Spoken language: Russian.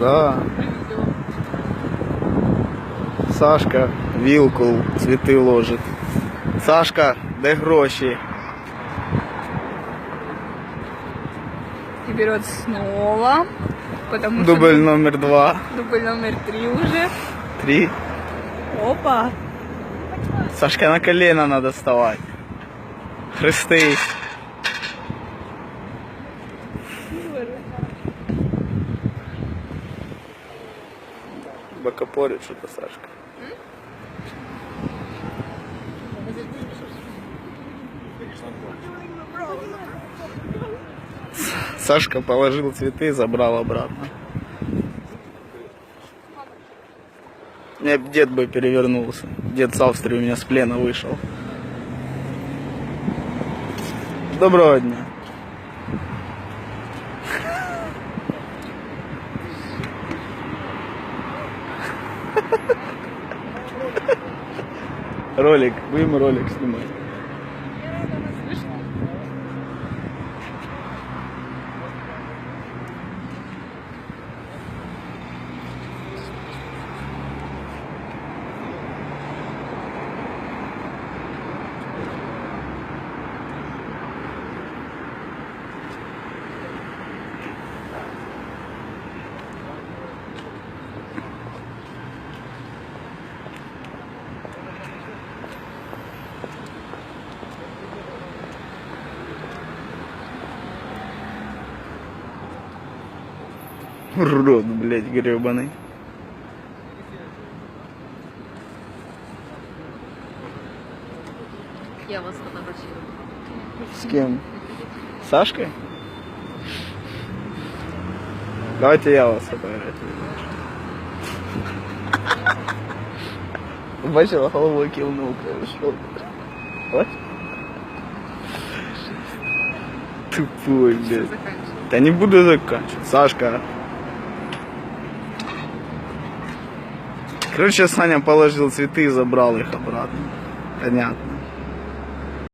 Да. Сашка вілку, цвіти ложить. Сашка, де гроші? И берет снова. Потому что Дубль номер два. дубль номер три уже. Три. Опа. Сашка, на колено надо вставать. Хрестись. Бокопорит что-то Сашка. Сашка положил цветы, забрал обратно. Б дед бы перевернулся. Дед с Австрии у меня с плена вышел. Доброго дня. Ролик, будем ролик снимать. Урод, блядь, гребаный. Я вас фотографирую. С кем? С Сашкой? Давайте я вас фотографирую. Бачила, головой кивнул, короче. Вот. Тупой, блядь. Да не буду заканчивать. Сашка. Короче, Саня положил цветы и забрал их обратно. Понятно.